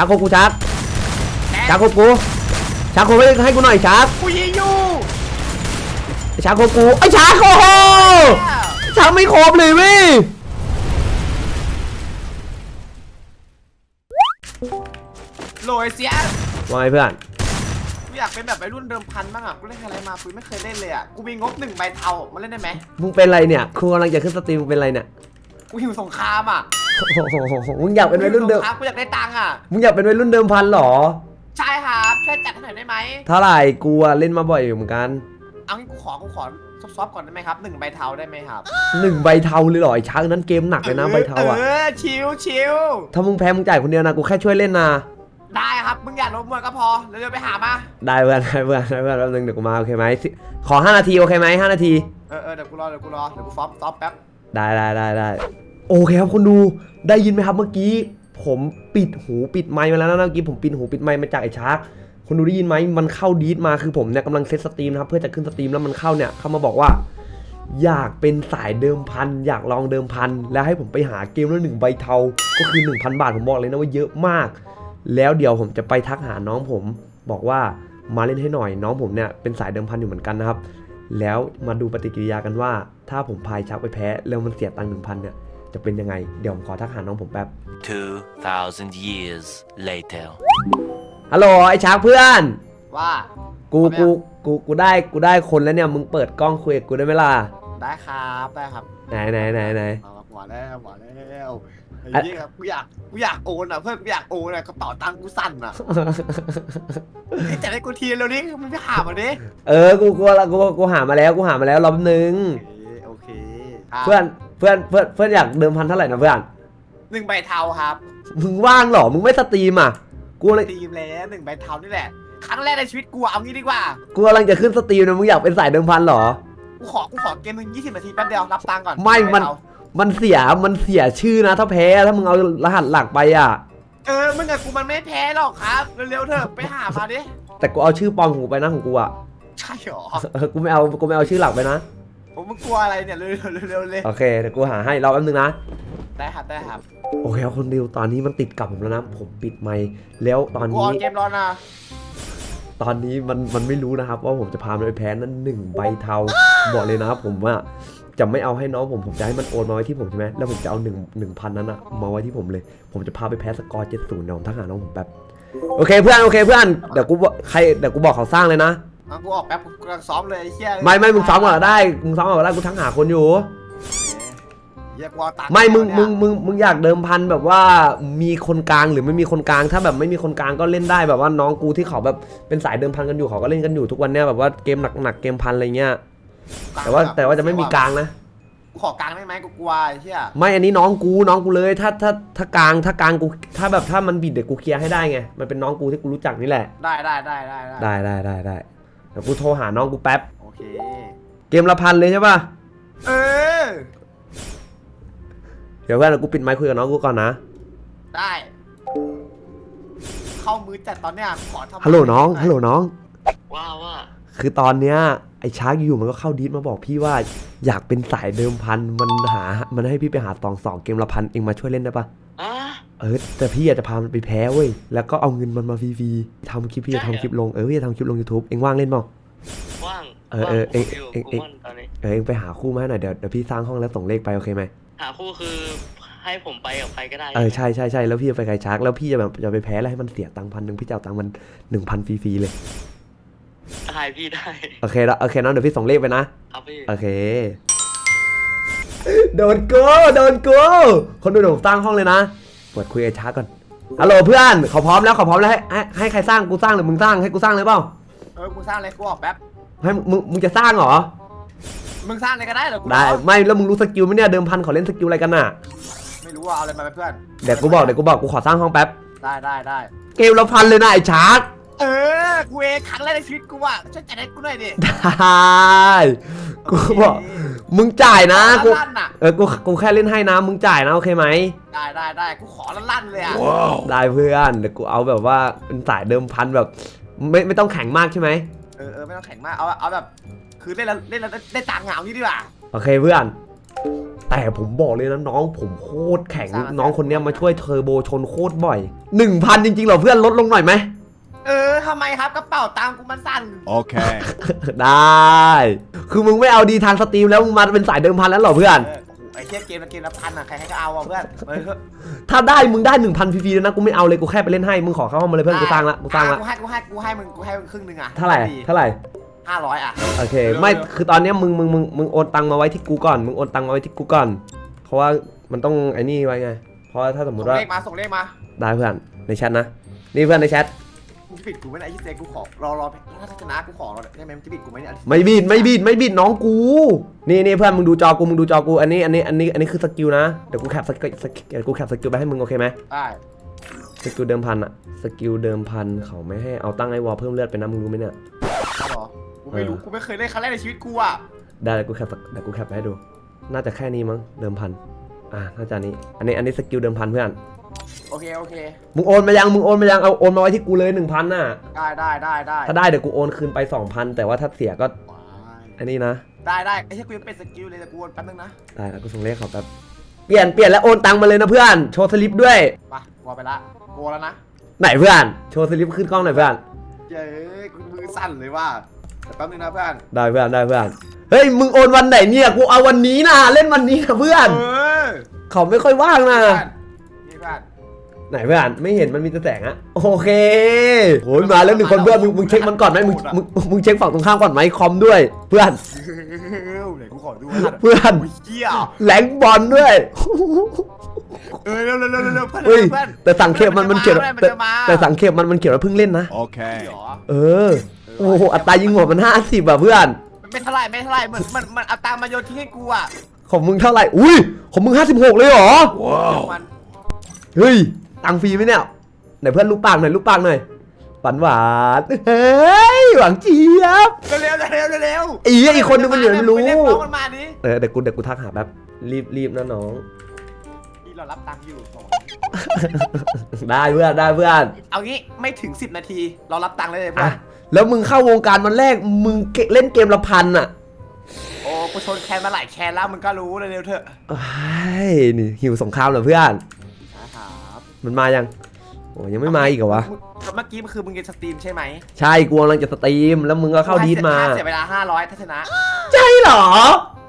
ชักโคกูชักชักโคกูชักโคให้ให้กูหน่อยชักกูยิงอยู่ชักโคกูไอ้ชักโคโหชักไม่ครบเลยเว้ยโหลยเสียว่าไงเพื่อนกูอยากเป็นแบบวัยรุ่นเดิมพันบ้างอะกูเล่นอะไรมากูไม่เคยเล่นเลยอะกูมีงบหนึ่งใบเทามาเล่นได้ไหมมึงเป็นไรเนี่ยครูกำลังจะขึ้นสตรีมมึงเป็นไรเนี่ยกูหิวสงครามอะ โอ้โหมึงอยากเป็นวัยรุ่นเดิมกูหิวสงคามกูอยากได้ตังค์อะ มึงอยากเป็นวัยรุ่นเดิมพันเหรอ ใช่ครับช่วยจัดให้หน่อยได้ไหมเท่าไหร่กูอะเล่นมาบ่อยอยู่เหมือนกันเอางี้กูขอกูขอซอฟๆก่อนได้ไหมครับหนึ่งใบเทาได้ไหมครับหนึ่งใบเทาเลยเหรอไอ้ชักนั้นเกมหนักเลยนะใบเทาอะเออชิวชิวถ้ามึงแพ้มึงจ่ายคนเดียวนะกูแค่ช่วยเล่นนะได้ครับมึงอย่าล้มมวยก็พอเร็วๆไปหามา ได้เพื่อนได้เพื่อนได้เพื่อนแป๊บนึงเดี๋ยวกูมาโอเคไหมสิขอ5นาทีโอเคไหม5นาที เออเออเดี๋ยวกูรอเดี๋ยวกูรอเดี๋ยวกูซ้อมซ้อมแป๊บได้ได้ได้ได้ โอเคครับคนดูได้ยินไหมครับเมื่อกี้ ผมปิดหูปิดไมค์มาแล้วนะเมื่อกี้ผมปิดหูปิดไมค์มาจากไอ้ชาร์กคนดูได้ยินไหมมันเข้าดีดมาคือผมเนี่ยกำลังเซตสตรีมนะครับเพื่อจะขึ้นสตรีมแล้วมันเข้าเนี่ยเข้ามาบอกว่า อยากเป็นสายเดิมพัน อยากลองเดิมพัน แล้วให้ผมไปหาเกมละหนึ่งใบเทา ก็คือ 1,000 บาทผมบอกเลยนะว่าเยอะมาก แล้วเดี๋ยวผมจะไปทักหาน้องผม บอกว่ามาเล่นให้หน่อยน้องผมเนี่ยเป็นสายเดิมพันอยู่เหมือนกันนะครับแล้วมาดูปฏิกิริยากันว่า ถ้าผมพายชักไปแพ้แล้วมันเสียตังค์หนึ่งพันเนี่ย จะเป็นยังไง เดี๋ยวผมขอทักหาน้องผมแป๊บ 2,000 years later. ฮัลโหลไอ้ชักเพื่อน ว่ากูเอาไหมกูกูกูได้กูได้คนแล้วเนี่ยมึงเปิดกล้องคุยกับกูได้ไหมล่ะได้ครับได้ครับไหนไหนไหนไหน เอาหวานแล้วหวานแล้วอะไอ้เหี้ยกูอยากกูอยากโอนอะเพื่อนกูอยากโอนอะกระเป๋าตังค์กูสั่นอะไอ้แต่ให้กูทีเร็วนี้มันไม่หามาดิเออกูกูกูกูหามาแล้วกูหามาแล้วรอบนึง โอเคเพื่อน เพื่อนเพื่อนเพื่อนอยากเดิมพันเท่าไหร่นะเพื่อนหนึ่งใบเทาครับมึงว่างเหรอมึงไม่สตรีมอะกูเลยทีมแล้วหนึ่งใบเทานี่แหละ ครั้งแรกในชีวิตกูอะเอางี้ดีกว่า กูกำลังจะขึ้นสตรีมนะมึงอยากเป็นสายเดิมพันเหรอ กูขอกูขอเกมหนึ่งยี่สิบนาทีแป๊บเดียวรับตังค์ก่อนไม่ใบมันเทามันเสียมันเสียชื่อนะ ถ้าแพ้ถ้ามึงเอารหัสหลักไปอะ เออมึงกับกูมันไม่แพ้หรอกครับเร็วๆเถอะไปหามาดิแต่กูเอาชื่อปลอมของกูไปนะของกูอะใช่หรอเออกูไม่เอากูไม่เอาชื่อหลักไปนะ ผมมึงกลัวอะไรเนี่ยเร็วๆเร็วๆเลยโอเคเดี๋ยวกูหาให้รอแป๊บนึงนะ ได้ครับได้ครับโอเคครับคนดิวตอนนี้มันติดกับผมแล้วนะ ผมปิดไมค์แล้วตอนกูอนี้ อนเกมรอนะตอนนี้มันมันไม่รู้นะครับ ว่าผมจะพามันไปแพ้นั้นหนึ่งใบเทา บอกเลยนะผมว่าจะไม่เอาให้น้องผมผมจะให้มันโอนมาไว้ที่ผมใช่ไหมแล้วผมจะเอาหนึ่งหนึ่งพันนั้นอะมาไว้ที่ผมเลย ผมจะพาไปแพ้สกอร์เจ็ดศูนย์เดี๋ยวผมทักหาน้องผมแป๊บโอเคเพื่อนโอเคเพื่อนเดี๋ยวกูบอกใครเดี๋ยวกูบอกเขาสร้างเลยนะ เอากูออกแป๊บกูกำลังซ้อมเลยไอ้เหี้ยไม่ไม่มึงซ้อมก่อนก็ได้มึงซ้อมก่อนก็ได้กูทักหาคนอยู่ เหี้ยกูเอาตังค์ไม่มึงเนี่ยมึงมึงมึงอยากเดิมพันแบบว่ามีคนกลางหรือไม่มีคนกลาง ถ้าแบบไม่มีคนกลางก็เล่นได้แบบว่าน้องกูที่เขาแบบเป็นสายเดิมพันกันอยู่เขาก็เล่นกันอยู่ทุกวันเนี้ยแบบว่าเกมหนักๆเกมพันอะไรเงี้ยแต่ว่าแต่ว่าจะไม่มีกลางนะ กูขอกลางได้ไหมกูกลัวไอ้เหี้ยไม่อันนี้น้องกูน้องกูเลยถ้าถ้าถ้ากลางถ้ากลางกูถ้าแบบถ้ามันบิดเดี๋ยวกูเคลียร์ให้ได้ไงมันเป็นน้องกูที่กูรู้จักนี่แหละ ได้ได้ได้ได้ได้ได้ได้ได้ได้เดี๋ยวกูโทรหาน้องกูแป๊บ โอเค เกมละพันเลยใช่ป่ะ เออ เดี๋ยวเพื่อนเดี๋ยวกูปิดไมค์คุยกับน้องกูก่อนนะ ได้ เข้ามือจัดตอนเนี้ยขอทำฮัลโหลน้อง ฮัลโหลน้อง ว่าว่าคือตอนเนี้ยไอ้ชาร์กอยู่มันก็เข้าดีดมาบอกพี่ว่า อยากเป็นสายเดิมพัน มันหา มันให้พี่ไปหาตองสองเกมละพันเองมาช่วยเล่นได้ปะ อะเออแต่พี่อยากจะพามันไปแพ้เว้ยแล้วก็เอาเงินมันมาฟรีๆทำคลิปพี่จะใช่เหรอทำคลิปลงเออพี่จะทำคลิปลง YouTube เองว่างเล่นเปล่าว่างเออเออว่างเอ็งยู่เอ็งกูเอ็งว่างตอนนี้เออเองไปหาคู่มาให้หน่อยเดี๋ยวเดี๋ยวพี่สร้างห้องแล้วส่งเลขไปโอเคไหมหาคู่คือให้ผมไปกับใครก็ได้เออใช่ใช่ใช่แล้วพี่จะไปไกลชาร์กแล้วพี่จะแบบจะไปแพ้แล้วให้มันเสียตังค์พันหนึ่งพี่จะเอาตังค์มันหนึ่งพันฟรีๆเลยได้พี่ได้โอเคแล้วโอเคน้องเดี๋ยวพี่ส่งเลขไปนะครับพี่โอเค โดนกูโดนกูคนดูเดี๋ยวผมสร้างห้องเลยนะเปิดคุยกับชาร์กก่อนฮัลโหลเพื่อนเขาพร้อมแล้วเขาพร้อมแล้วให้ให้ให้ใครสร้างกูสร้างหรือมึงสร้างให้กูสร้างเลยเปล่าเออกูสร้างเลยกูออกแป๊บ ให้มึงมึงจะสร้างเหรอมึงสร้างเลยก็ได้เหรอกูได้รอไม่แล้วมึงรู้สกิลไหมเนี่ยเดิมพันเขาเล่นสกิลอะไรกันน่ะไม่รู้ว่าเอาอะไรมาเป็นเพื่อนเดี๋ยวกูบอกเดี๋ยวกูบอกกูขอสร้างห้องแป๊บได้ได้ได้เกมละพันเลยนะไอ้ชาร์กเออกูเองครั้งแรกในชีวิตกูอะช่วยจัดให้กูหน่อยดิได้กูบอก มึงจ่ายนะขกูอลั่นๆอะเออกูกูแค่เล่นให้นะมึงจ่ายนะโอเคไหมได้ได้ได้กูขอลั่นๆเลยอะได้เพื่อนเดี๋ยวกูเอาแบบว่าเป็นสายเดิมพันแบบ ไม่ไม่ต้องแข็งมากใช่ไหมเออเออไม่ต้องแข็งมากเอาเอาแบบ คือเล่นแล้วเล่นแล้วได้ได้ตังค์เหงาอย่างนี้ดีกว่า โอเคเพื่อน แต่ผมบอกเลยนะน้องผมโคตรแข็งน้องคนเนี้ยมาช่วยเทอร์โบชนโคตรบ่อยหนึ่งพันจริงๆเหรอเพื่อนลดลงหน่อยไหมเออทำไมครับกระเป๋าตังค์กูมันสั่น Okay. ได้ คือมึงไม่เอาดีทางสตรีมแล้วมึงมาเป็นสายเดิมพันแล้วเหรอเพื่อนเออโอ้โหไอ้เทียเกมละเกมละพันอะใครๆก็เอาอะเพื่อนเออถ้าได้มึงได้หนึ่งพันฟรีๆแล้วนะกูไม่เอาเลยกูแค่ไปเล่นให้มึงขอเข้าห้องมาเลยเพื่อนกูสร้างละกูสร้างละกูให้กูให้กูให้มึงกูให้มึงครึ่งหนึงอะเท่าไหร่เท่าไหร่ห้าร้อยอะ โอเคเร็วๆไม่คือตอนเนี้ยมึงมึงมึงมึงโอนตังมาไว้ที่กูก่อนมึงโอนตังมาไว้ที่กูก่อน เพราะว่ามันต้องไอ้นี่ไว้ไง เพราะว่าถ้าสมมส่ติงว่าเลขมาส่งเลขมาได้เพื่อนในแชทนะนี่เพื่อนในแชท มึงจะปิดกูไม่ได้ไอ้ที่เซกูขอรอรอถ้าชนะกูขอได้ไหมมึงจะปิดกูไหมเนี่ยไม่บิดไม่บิดไม่บิดน้องกู นี่นี่เพื่อนมึงดูจอกูมึงดูจอกูอันนี้อันนี้อันนี้อันนี้คือสกิลนะเดี๋ยวกูแคปสกิลสกิลเดี๋ยวกูแคปสกิลไปให้มึงโอเคไหมได้สกิลเดิมพันอะสกิลเดิมพันเขาไม่ให้เอาตั้งไอวอลเพิ่มเลือดไปนะมึงรู้ไหมเนี่ยเหรอกูไม่รู้เออกูไม่เคยเล่นครั้งแรกในชีวิตกูอะได้เดี๋ยวกูแคปเดี๋ยวกูแคปไปให้ดู น่าจะแค่นี้มั้งเดิมพันอ่าน่าจะอันนี้อันนี้อันนี้สกิลเดิมพันเพื่อนโอ เคโอเค มึงโอนมายังมึงโอนมายังเอาโอนมาไว้ที่กูเลยหนึ่งพันน่ะ ได้ได้ได้ได้ถ้าได้เดี๋ยวกูโอนคืนไปสองพันแต่ว่าถ้าเสียก็ว้ายอันนี้นะ ได้ได้ไอ้ที่กูยังเป็นสกิลเลยแต่กูวนแป๊บนึงนะ ได้แล้วกูส่งเลขเขาแป๊บเปลี่ยนเปลี่ยนแล้วโอนตังมาเลยนะเพื่อนโชว์สลิปด้วยไปวอลไปละกูแล้วนะไหนเพื่อนโชว์สลิปขึ้นกล้องหน่อยเพื่อนเย้ยกูมือสั่นเลยว่าแต่แป๊บนึงนะเพื่อนได้เพื่อนได้เพื่อนเฮ้ยมึงโอนวันไหนเนี่ยกูเอาวันนี้นะเล่นวันนี้นะเพื่อนเออเขาไม่ค่อยว่างนะ ไหนเพื่อนไม่เห็นมันมีแต่แสงอะโอเคโหยมาแล้วหนึ่งคนเพื่อนมึงมึงเช็คมันก่อนไหมมึงมึงมึงเช็คฝั่งตรงข้ามก่อนไหมคอมด้วยเพื่อนเดี๋ยวกูขอดูเพื่อน โยเหี้ยแหลงบอลด้วย เออเร็วเร็วเร็วเร็วเพื่อนเฮ้ยเพื่อนแต่สังเกตมันมันเขียนแต่แต่สังเกตมันมันเขียนว่าเพิ่งเล่นนะ Okay. เหรอเออ โอ้โหอัตรายิงหัวมันห้าสิบอะเพื่อน ไม่เท่าไหรไม่เท่าไหรเหมือนมันมันเอาตังค์มาโยนทิ้งให้กูอะของมึงเท่าไหร่ อุ้ย ของมึงห้าสิบหกเลยเหรอมันเฮ้ย ตังค์ฟรีไหมเนี่ยไหนเพื่อนลูกปากหน่อยลูกปากหน่อยหวานหวานๆเฮ้ยหวังเจี๊ยบเร็วเร็วเร็วเร็วเร็วอีกอีกคนนึงมันอยู่ไม่รู้ปเรียกน้องมันมาดิเออเดี๋ยวกูเดี๋ยวกูทักหาแป๊บรีบรีบนะน้องที่เรารับตังค์อยู่สองได้เพื่อนได้เพื่อน เอางี้ไม่ถึง 10 นาที เรารับตังค์เลยเพื่อะอนแล้วมึงเข้าวงการวันแรกมึงเกเล่นเกมละพันอะโอ้กูชนแคนมาหลายแคนแล้วมึงก็รู้เร็วๆเถอะ ไอ้ยนี่หิวสงครามเหรอเพื่อนครับ มันมายังโอ้ยังไม่มาอีกเหรอวะเมื่อกี้มันคือมึงจะสตรีมใช่ไหมใช่กูกำลังจะสตรีมแล้วมึงก็เข้าดีดมาเสียเวลา500ถ้าชนะใช่เหรอ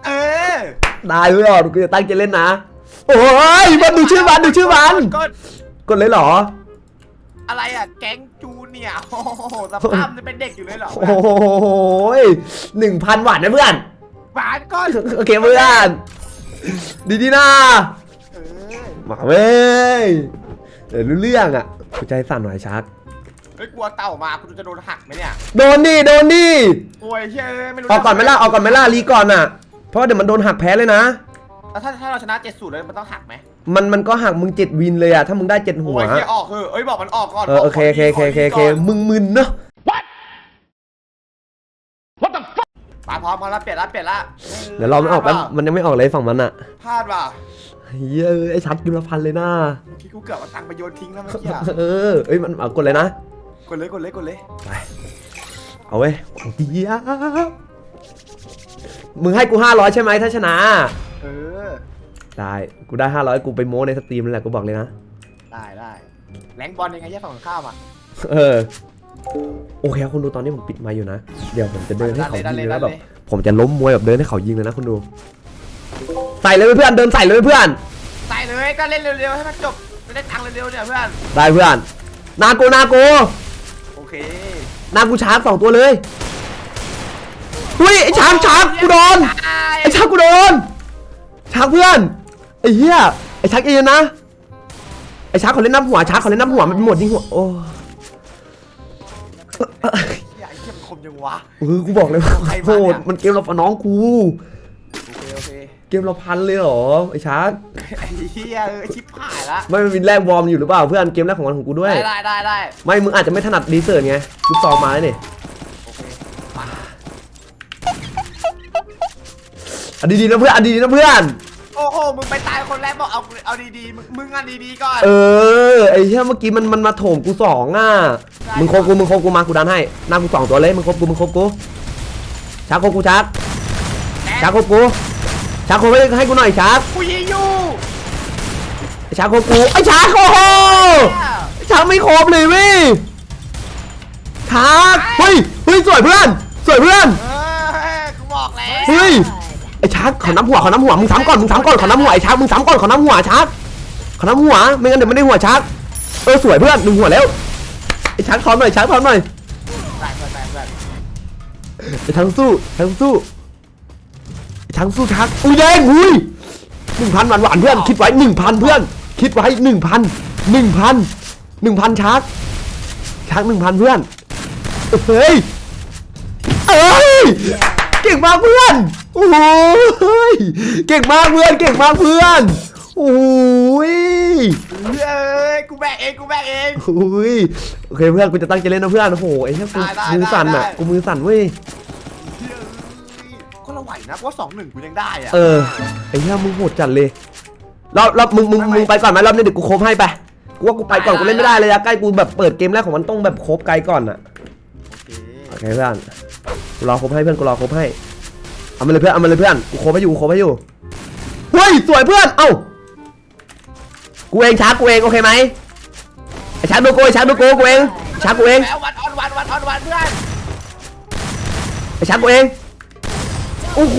เออได้เพื่อนกูจะตั้งใจเล่นนะ โอ้ยมันดูชื่อมันดูชื่อมันก็กดเลยเหรอ อะไรอะแก๊งจูเนียร์โอ้โหสภาพจะเป็นเด็กอยู่เลยเหรอโอ้ยหนึ่งพันบาทนะเพื่อนหวานก้อนโอเคเพื่อนดีดีๆนะเออมาเว้ย เดี๋ยวรู้เรื่องอะกูใจสั่นหน่อยชักเฮ้ยกลัวเต่ามากูจะโดนหักไหมเนี่ยโดนดิโดนดิโอ้ยเฮ้ยไม่รู้ออกก่อนไหมล่ะออกก่อนไหมล่ะรีก่อนอะ เพราะว่าเดี๋ยวมันโดนหักแพ้เลยนะ แล้วถ้าถ้าเราชนะ7สูตรเลยมันต้องหักไหมมันมันก็หักมึงเจ็ดวินเลยอะถ้ามึงได้เจ็ดหัโอ้วยเฮียออกเออเอ้ยบอกมันออกก่อนเออโอเคโอเคโอเคโอเคโอเคมึงมึนเนาะมาพร้อมกันแล้วเปลี่ยนละเปลี่ยนละเดี๋ยวรอมันออกแป๊บมันยังไม่ออกเลยฝั่งมันอะพลาดว่ะ เฮ้ยเอ้ยไอ้ชัดกิมละพันเลยนะเมื่อกี้กูเกือบเอาตังค์ไปโยนทิ้งแล้วเมื่อกี้อะเออเอ้ยมันเอากดเลยนะ กดเลยกดเลยกดเลยไปเอาเว้ยของเดียบมึงให้กูห้าร้อยใช่ไหมถ้าชนะ เออ ได้กูได้ห้าร้อยกูไปโม้ในสตรีมนั่นแหละกูบอกเลยนะ ได้ได้แรงบอลยังไงแยกฝั่งข้ามอะ เออ โอเคครับคุณดูตอนนี้ผมปิดไมาอยู่นะ เดี๋ยวผมจะเดินให้เขายิงเลยนะแบบผมจะล้มมวยแบบเดินให้เขายิงเลยนะคุณดู ใส่เลยเพื่อนเดินใส่เลยเพื่อนใส่เลยก็เล่นเร็วๆให้มันจบจะได้ตังค์เร็วๆเนี่ยเพื่อนได้เพื่อนนาโกนาโกโอเคนากูชาร์จสองตัวเลยอุ้ยไอ้ช้างช้างกูโดนไอ้ชักกูโดนชักเพื่อนไอ้เหี้ยไอ้ชักเองนะไอ้ชักเขาเล่นน้ำหัวชักเขาเล่นน้ำหัวมันเป็นหมดยิงหัวโอ้เฮียไอ้เหี้ยมันคมจังวะเออกูบอกเลยว่าใครโทมาเนี่ษยมันเกมเราน้องกูโอ เคโอเคเกมเราพันเลยเหรอไอ้ชักไอ้เฮียเออชิบหายละไม่มันมีแรกวอร์มอยู่หรือเปล่าเพื่อนเกมแรกของวันของกูด้วย ได้ได้ได้ได้ไม่มึงอาจจะไม่ถนัดดีเซิร์ตไงลูกซองมาแล้วนี่โอเคอันดีๆนะเพื่อนอันดีๆนะเพื่อน โอ้โหมึงไปตายคนแรกบอกเอาเอาดีๆมึงมึงอะดีๆก่อนเออไอ้เหี้ยเมื่อกี้มันมันมาโถมกูสองอะได้มึงโคบกูมึงโคบกูมากูดันให้หน้ากูสองตัวเลยมึงโคบกูมึงโคบกูชักโคบกูชักชักโคบกู ชาร์กโคบให้ให้กูหน่อยชาร์กกูยิงอยู่ไอ้ชาร์กโคบกูไอ้ชาร์กโอ้โหไอ้ชาร์กไม่ครบเลยเว้ยชาร์กเฮ้ยเฮ้ยสวยเพื่อนสวยเพื่อนเออกูบอกแล้วเฮ้ยไอ้ชาร์กขอน้ำหัวขอน้ำหัวมึงซ้ำก่อนมึงซ้ำก่อนขอน้ำหัวไอ้ชาร์กมึงซ้ำก่อนขอน้ำหัวชาร์กขอน้ำหัวไม่งั้นเดี๋ยวไม่ได้หัวชาร์กเออสวยเพื่อนหนึ่งหัวแล้วไอ้ชาร์กทอนหน่อยชาร์กทอนหน่อยได้เพื่อนได้เพื่อนไอ้ทั้งสู้ทั้งสู้ไอ้ ทั้งสู้ชาร์กอุ้ยแดงอุ้ยหนึ่งพันหวานหวานๆเพื่อนคิดไว้หนึ่งพันเพื่อน คิดไว้หนึ่งพันหนึ่งพันหนึ่งพันชาร์กชาร์กหนึ่งพันเพื่อนเฮ้ยเอ้ยเก่งมากเพื่อนโอ้ยเก่งมากเพื่อนเก่งมากเพื่อนโอ้ยเอ้ยกูแบกเองกูแบกเองโอ้ยโอเคเพื่อนกูจะตั้งใจเล่นนะเพื่อนโอ้โหไอ้เนี่ยกูได้ได้มือสั่นอะได้กูมือสั่นเว้ยเฮ้ยก็เรา ไหวนะเพราะสองหนึ่งกูยังได้อะ เออไอ้เนี่ยมึงโหดจัดเลยรอบรอบมึงมึงไม่ไม่ มึงไปก่อนไหมรอบนี้เดี๋ยวกูโคบให้ไปกูว่ากูไปก่อนกูเล่นไม่ได้เลยอะใกล้กูแบบเปิดเกมแรกของมันต้องแบบโคบไกลก่อนอะโอเคโอเคเพื่อนกูรอโคบให้เพื่อนกูรอโคบให้เอามาเลยเพื่อนเอามาเลยเพื่อนกูโคบให้อยู่กูโคบให้อยู่เฮ้ยสวยเพื่อนเอ้ากูเองช้ากูเองโอเคไหมไอ้ช้าดูกูไอ้ช้าดูกูกูเองช้ากูเองแล้ววันออนวันวันออนวันเพื่อนไอ้ช้ากูเอง โอ้โห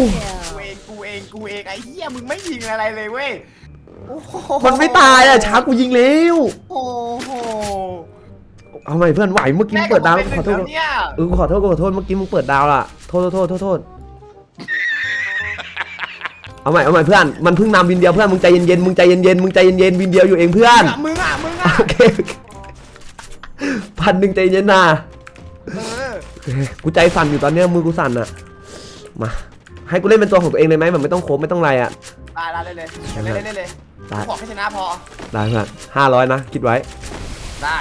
กูเองกูเองกูเองไอ้เหี้ยมึงไม่ยิงอะไรเลยเว้ยโอ้โหมันไม่ตายอะช้ากูยิงเร็วโอ้โหเอาใหม่เพื่อนไหวเมื่อกี้มึงเปิดดาวแม่ขงอโทษเป็นหนึ่งแล้วเนี่ยเออกูขอโทษกูขอโทษเมื่อกี้มึงเปิดดาวล่ะโทษโทษโทษโทษเอาใหม่เอาใหม่เพื่อนมันเพิ่งนำวินเดียวเพื่อนมึงใจเย็นๆมึงใจเย็นๆมึงใจเย็นๆวินเดียวอยู่เองเพื่อนมึงอะมึงอะโอเคโอเคพันหนึ่งใจเย็นนะเออโอเคกูใจสั่นอยู่ตอนเนี้ยมือกูสั่นอะมา ให้กูเล่นเป็นตัวของตัวเองเลยไหมแบบไม่ต้องโคบไม่ต้องอะไรอะได้ได้เลยเลยเล่นเล่นเลยได้ ขอแค่ชนะพอ ได้เพื่อนห้าร้อยนะคิดไว้ ได้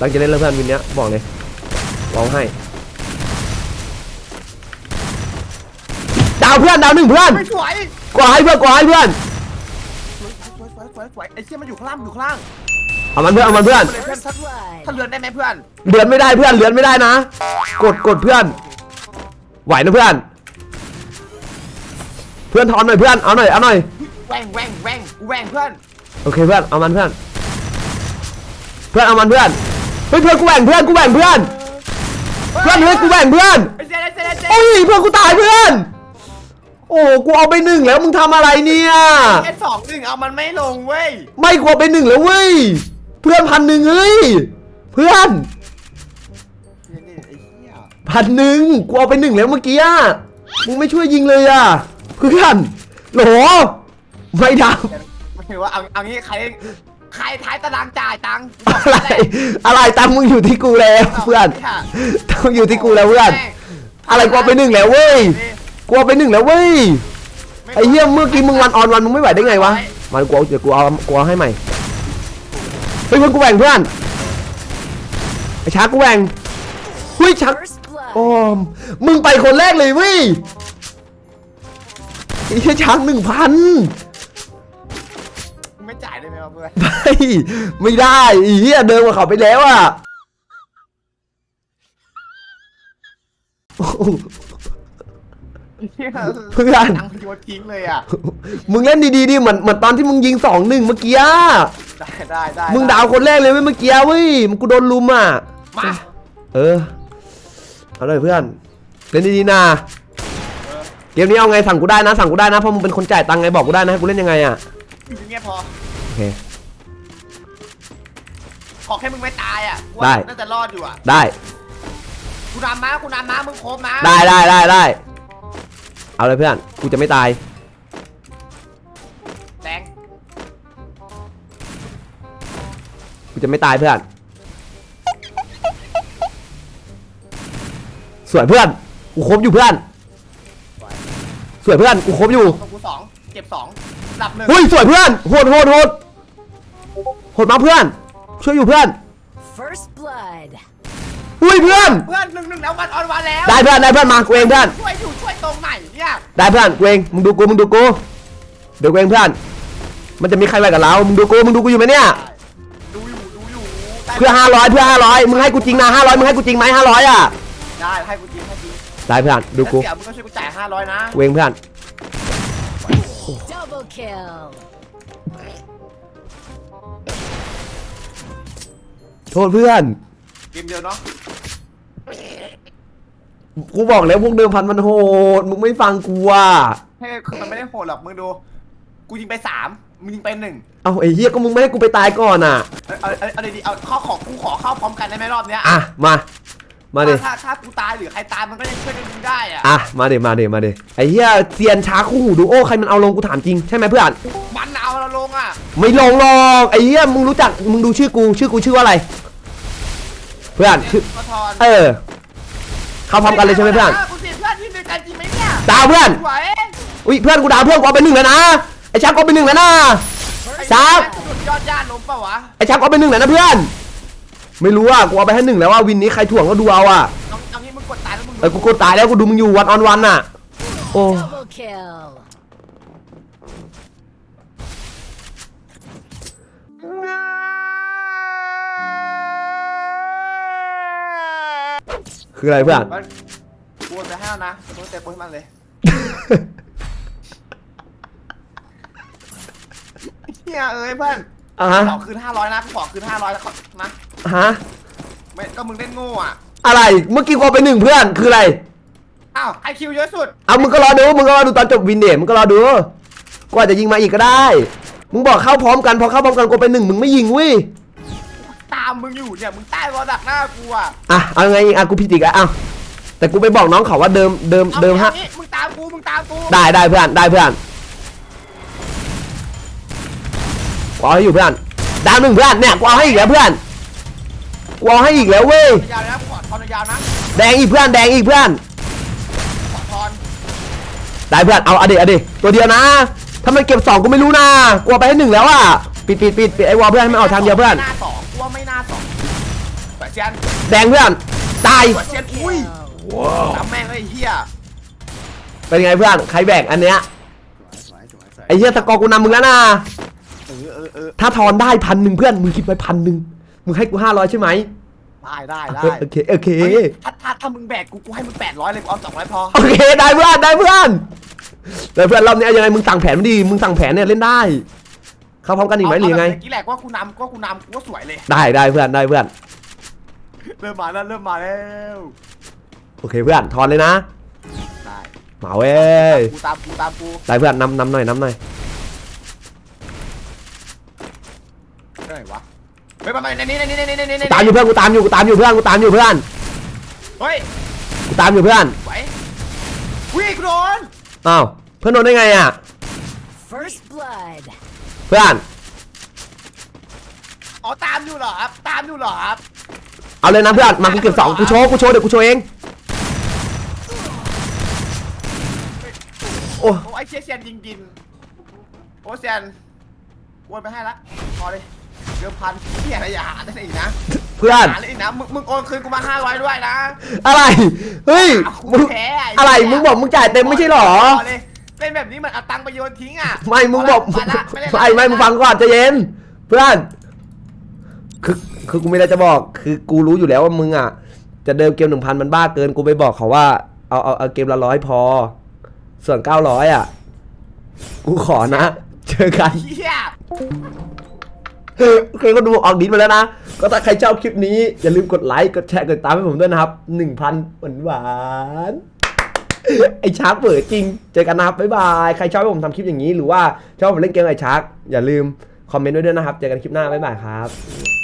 ตั้งใจเล่นแล้วเพื่อนวินเนี้ยบอกเลยร้องให้ ดาวเพื่อนดาวหนึ่งเพื่อนไม่สวยกว่าให้เพื่อนกว่าให้เพื่อนสวยสวยสวยสวยไอ้เชี่ยมันอยู่ข้างล่างมันอยู่ข้างล่าง เอามันเพื่อนเอามันเพื่อนเพื่อนถ้าถ้าเลือนได้ไหมเพื่อนเลือนไม่ได้เพื่อนเลือนไม่ได้นะ กดกดเพื่อน ไหวนะเพื่อน เพื่อนทอนหน่อยเพื่อนเอาหน่อยเอาหน่อยแหว่งแหว่งแหว่งกูแหว่งเพื่อนโอเคเพื่อนเอามันเพื่อน เพื่อนเอามันเพื่อนเฮ้ยเพื่อนกูแบ่งเพื่อนกูแบ่งเพื่อนเพื่อนเฮ้ยกูแบ่งเพื่อนไอ้เจ๊ไอ้เจ๊ไอ้เจ๊โอ้ยเพื่อนกูตายเพื่อน โอ้กูเอาไปหนึ่งแล้วมึงทำอะไรเนี่ยไอ้สองหนึ่งเอามันไม่ลงเว้ยไม่กูเอาไปหนึ่งแล้วเว้ย เพื่อนพันหนึ่งเฮ้ย เพื่อนนี่นี่ไอ้เหี้ยพันหนึ่งกูเอาไปหนึ่งแล้วเมื่อกี้อะมึงไม่ช่วยยิงเลยอะเพื่อนโหลไม่ดับมันถือว่าเอาเอางี้ใครใครท้ายตารางจ่ายตังค์อะไร อะไรตังค์มึงอยู่ที่กูแล้วเพื่อนตังค์อยู่ที่กูแล้วเพื่อน อะไรกูเอาไปหนึ่งแล้วเว้ยกูเอาไปหนึ่งแล้วเว้ยไอ้เหี้ยเมื่อกี้มึงวันออนวันมึงไม่ไหวได้ไงวะมากูเอาเดี๋ยวกูเอากูเอาให้ใหม่เฮ้ยเพื่อนกูแบ่งเพื่อนไอ้ช้ากูแบ่งเฮ้ยช้า First blood. โอ้มมึงไปคนแรกเลยเว้ยไอ้เหี้ยช้างหนึ่งพันไม่จ่ายได้ไหมวะเพื่อนไม่ไม่ได้ไอ้เหี้ยเดินกับเขาไปแล้วอะโอ้โห เพื่อนตังค์โยนทิ้งเลยอะมึงเล่นดีๆดิเหมือนเหมือนตอนที่มึงยิงสองหนึ่งเมื่อกี้อะ ได้ได้ได้มึงดาวคนแรกเลยเว้ยเมื่อกี้เว้ยมึงกูโดนลุมอะ มาเออ เอาเลยเพื่อน เล่นดีๆนะ เกมนี้เอาไงสั่งกูได้นะ สั่งกูได้นะ เพราะมึงเป็นคนจ่ายตังค์ไงบอกกูได้นะให้กูเล่นยังไงอะอยู่อย่างเงี้ยพอ โอเค ขอแค่มึงไม่ตายอะกูได้ว่าน่าจะรอดอยู่อะได้ กูนำมากูนำมามึงโคบนะได้ได้ได้ได้ เอาเลยเพื่อน กูจะไม่ตาย กูจะไม่ตายเพื่อน สวยเพื่อน กูครบอยู่เพื่อน สวยเพื่อน กูครบอยู่ของกูสองเก็บสองหลับหนึ่งเฮ้ยสวยเพื่อน โหดโหดโหดโหดมากเพื่อน ช่วยอยู่เพื่อน First blood. อุ้ยเพื่อน เพื่อนหนึ่งหนึ่งแล้ววันออนวันแล้วได้เพื่อนได้เพื่อนมากูเองเพื่อน ช่วยอยู่ช่วยตรงไหนเนี่ยได้เพื่อนกูเองมึงดูกูมึงดูกูเดี๋ยวกูเองเพื่อน มันจะมีใครไหวกับเรา มึงดูกูมึงดูกูอยู่ไหมเนี่ยดูอยู่ดูอยู่เพื่อห้าร้อยเพื่อห้าร้อยมึงให้กูจริงนะห้าร้อยมึงให้กูจริงไหมห้าร้อยอะไได้ให้กูจริงให้จริงได้เพื่อนดูกูถ้าเสียมึงก็ช่วยกูจ่ายห้าร้อยนะเวงเพื่อน Double kill. โทษเพื่อนเกมเดียวเนาะกูบอกแล้วพวกเดิมพันมันโหดมึงไม่ฟังกูว่ะให้คือมันไม่ได้โหดหรอกมึงดู กูยิงไปสาม มึงยิงไปหนึ่งเอาไอ้เหี้ยก็มึงไม่ให้กูไปตายก่อนอะ เอาเอาเอาเอาดีๆเอาข้อของกูขอเข้าพร้อมกันได้ไหมรอบเนี้ยอะ มา มาดิถ้าถ้ากูตายหรือใครตายมันก็ยังช่วยกันยิงได้อะอะ มาดิมาดิมาดิไอ้เหี้ยเซียนช้าคู่หูดูโอ้ใครมันเอาลงกูถามจริงใช่ไหมเพื่อน มันเอาเราลงอะไม่ลงหรอกไอ้เหี้ยมึงรู้จัก มึงดูชื่อกู ชื่อกูชื่อว่าอะไร เพื่อนชื่อกระทอนเออ เข้าพร้อมกันเลยใช่ไหมเพื่อน กูเสียเพื่อนที่เดียวกันจริงไหมเนี่ย ดาวเพื่อนสวยอุ้ยเพื่อนกูดาวเพื่อนกูเอาไปหนึ่งแล้วนะ ไอ้ชักกูเอาไปหนึ่งแล้วนะสามสุดยอดญาติล้มเปล่าวะ ไอ้ชักกูเอาไปหนึ่งแล้วนะเพื่อน ไม่รู้อะกูเอาไปให้หนึ่งแล้วว่าวินนี้ใครถ่วงก็ดูเอาอะเอาเอางี้มึงกดตายแล้วมึงดูเออกูกดตายแล้วกูดูมึงอยู่วันออนวันอะ โอ้ Double kill. คืออะไรเพื่อน มันกูโอนไปให้แล้วนะกูเตะโปให้มันเลย เฮียเอ้ยเพื่อนอะฮะขอคืนห้าร้อยนะกูขอคืนห้าร้อยแล้วนะฮะไม่ก็มึงเล่นโง่อะอะไรเมื่อกี้กูเอาไปหนึ่งเพื่อนคืออะไรอ้าวไอคิวเยอะสุดเอามึงก็รอดูมึงก็รอดูตอนจบวินเดทมึงก็รอดูกูอาจจะยิงมาอีกก็ได้ มึงบอกเข้าพร้อมกันพอเข้าพร้อมกันกูไปหนึ่งมึงไม่ยิงเว้ยตามมึงอยู่เนี่ยมึงใต้วอดักหน้ากูอะอะเอาไงอีกอะกูผิดอีกอะอ้าวแต่กูไปบอกน้องเขาว่าเดิมเดิมเอาเดิมฮะอางี้มึงตามกูมึงตามกูได้ได้เพื่อนได้เพื่อน กูเอาให้อยู่เพื่อนดาวหนึ่งเพื่อนเนี่ยกูเอาให้อีกแล้วเพื่อนกูเอาให้อีกแล้วเว้ยยาวนะกูขอทอนยาวนะแดงอีกเพื่อนแดงอีกเพื่อนขอทอนได้เพื่อนเอาเอาดิเอาดิตัวเดียวนะ ถ้ามันเก็บสองกูไม่รู้นะกูเอาไปให้หนึ่งแล้วอะปิดปิดปิดปิดไอ้วอลเพื่อนให้มันเอาทางเดียวเพื่อนไม่น่าสองกูว่าไม่น่าสองเปิดเชียนแดงเพื่อนตายเปิดเชียนอุ้ย Kill. ทำแม่งเลยไอ้เฮียเป็นไงเพื่อนใครแบกอันเนี้ยสวยสวยสวยไอ้เหี้ยสกอร์กูนำมึงแล้วนะเออเออเออถ้าทอนได้พันหนึ่งเพื่อนมึงคิดไว้พันหนึ่งมึงให้กูห้าร้อยใช่ไหมได้ได้ได้เออโอเคโอเคเฮ้ยถ้าถ้าถ้ามึงแบกกูกูให้มึงแปดร้อยเลยกูเอาสองร้อยพอโอเคได้เพื่อนได้เพื่อนแล้วเพื่อนรอบนี้ยังไงมึงสั่งแผนมาดีมึงสั่งแผนเนี่ยเล่นได้เข้าพร้อมกันอีกไหมหรือยังไงเาแบบเมื่อกี้แหละว่ากูนำก็กูนำกูก็สวยเลย ได้ได้เพื่อนได้เพื่อน เริ่มมาแล้วเริ่มมาแล้วโอเคเพื่อนทอนเลยนะได้มาเว้ยกูตามกูตามกูได้เพื่อนนำนำหน่อยนำหน่อย ได้วะเฮ้ยมาในนี้ในนี้ในนี้ในนี้ในนี้ตามอยู่เพื่อนกูตามอยู่กูตามอยู่เพื่อนกูตามอยู่เพื่อนเฮ้ยกูตามอยู่เพื่อนไหววิ่งโดนอ้าวเพื่อนโดนได้ไงอะ First blood. เพื่อน อ๋อตามอยู่เหรอครับตามอยู่เหรอครับเอาเลยนะเพื่อนมากูเก็บสองกูโชว์กูโชว์เดี๋ยวกูโชว์เองโอ้โอ้ไอเชียเซียนยิงดินโอ้เซียนกวนไปให้ละพอเลย เดิมพันเฮียอะไรอย่าหาได้อีกนะเพื่อน หาเลยอีกนะมึงมึงโอนคืนกูมาห้าร้อยด้วยนะอะไร เฮ้ยมึงแพ้ไอะไร มึงบอกมึงจ่ายเต็มไม่ใช่หรอพเลยเล่นแบบนี้มันเอาตังค์ไปโยนทิ้งอะไม่ มึงบอกพละไม่ไม่ไม่มึงฟังก่อนใจเย็น เพื่อน คือคือกูไม่ได้จะบอก คือกูรู้อยู่แล้วว่ามึงอะ จะเดิมเกมหนึ่งพันมันบ้าเกิน กูไปบอกเขาว่า เอาเอาเอาเกมละร้อยพอ ส่วนเก้าร้อยอะ กูขอนะ เจอกันเฮีย โอเคก็ดูออกดิสมาแล้วนะ ก็ถ้าใครชอบคลิปนี้ อย่าลืมกดไลค์กดแชร์กดติดตามให้ผมด้วยนะครับ1,000หวานหวานๆไอชาร์กเปิดจริง เจอกันนะครับบ๊ายบายใครชอบให้ผมทำคลิปอย่างนี้หรือว่าชอบผมเล่นเกมไอชาร์กอย่าลืมคอมเมนต์ไว้ด้วยนะครับ เจอกันคลิปหน้าบ๊ายบายครับ